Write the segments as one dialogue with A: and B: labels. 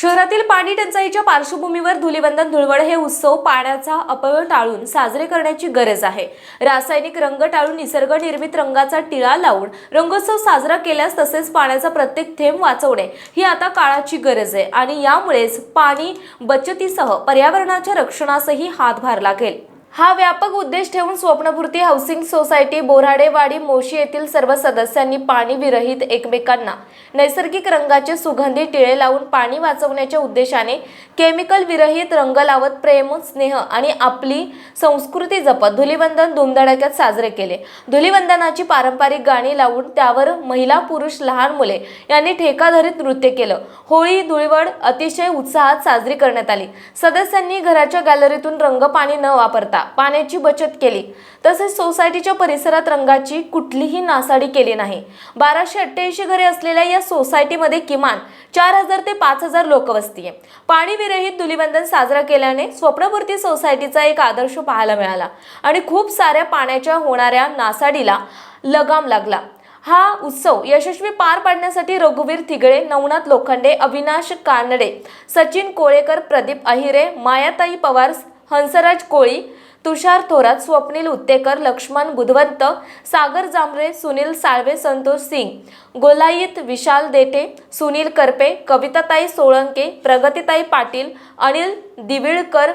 A: शहरातील पाणी टंचाईच्या पार्श्वभूमीवर धुलीवंदन धुळवड हे उत्सव पाण्याचा अपव्यय टाळून साजरे करण्याची गरज आहे. रासायनिक रंग टाळून निसर्ग निर्मित रंगाचा टिळा लावून रंगोत्सव साजरा केल्यास तसेच पाण्याचा प्रत्येक थेंब वाचवणे ही आता काळाची गरज आहे आणि यामुळेच पाणी बचतीसह पर्यावरणाच्या रक्षणासही हातभार लागेल. हा व्यापक उद्देश ठेवून स्वप्नपूर्ती हाऊसिंग सोसायटी बोराडेवाडी मोशी येथील सर्व सदस्यांनी पाणी विरहित एकमेकांना नैसर्गिक रंगाचे सुगंधी टिळे लावून पाणी वाचवण्याच्या उद्देशाने केमिकल विरहित रंग लावत प्रेम स्नेह आणि आपली संस्कृती जपत धुलीवंदन धुमधडाक्यात साजरे केले. धुलीवंदनाची पारंपरिक गाणी लावून त्यावर महिला पुरुष लहान मुले यांनी ठेकाधरीत नृत्य केलं. होळी धुळवड अतिशय उत्साहात साजरी करण्यात आली. सदस्यांनी घराच्या गॅलरीतून रंग पाणी न वापरता पाण्याची बचत केली. तसेच सोसायटीच्या परिसरात रंगाची कुठलीही नासाडी केली नाही. बाराशे अठ्ठ्याऐंशी घरे असलेल्या या सोसायटीमध्ये किमान चार हजार ते पाच हजार लोकवस्ती आहे. पाणी विरहित धुलीवंदन साजरा केल्याने स्वप्नपूर्ती सोसायटीचा एक आदर्श पाहायला मिळाला आणि खूप साऱ्या पाण्याच्या होणाऱ्या नासाडीला लगाम लागला. हा उत्सव यशस्वी पार पाडण्यासाठी रघुवीर थिगळे नवनाथ लोखंडे अविनाश कानडे सचिन कोळेकर प्रदीप अहिरे मायाताई पवार हंसराज कोळी तुषार थोरात स्वप्नील उत्तेकर लक्ष्मण बुधवंत सागर जांभरे सुनील साळवे संतोष सिंग गोलाईत विशाल देठे सुनील करपे कविताताई सोळंके प्रगतीताई पाटील अनिल दिविळकर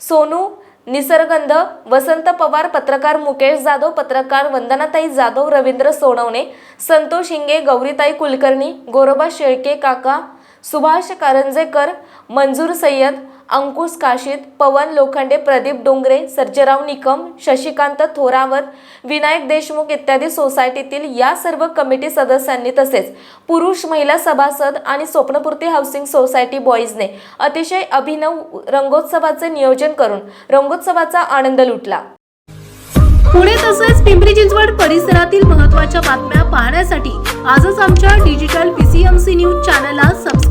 A: सोनू निसर्गंध वसंत पवार पत्रकार मुकेश जाधव पत्रकार वंदनाताई जाधव रवींद्र सोनवणे संतोष हिंगे गौरीताई कुलकर्णी गोरोबा शेळके काका सुभाष कारंजेकर मंजूर सय्यद अंकुश काशीद पवन लोखंडे प्रदीप डोंगरे सर्जराव निकम शशिकांत थोरावत विनायक देशमुख इत्यादी सोसायटीतील या सर्व कमिटी सदस्यांनी तसेच पुरुष महिला सभासद आणि स्वप्नपूर्ती हाऊसिंग सोसायटी बॉईजने अतिशय अभिनव रंगोत्सवाचे नियोजन करून रंगोत्सवाचा आनंद लुटला.
B: पुणे तसेच पिंपरी चिंचवड परिसरातील महत्त्वाच्या बातम्या पाहण्यासाठी आजच आमच्या डिजिटल पीसीएमसी न्यूज चॅनलला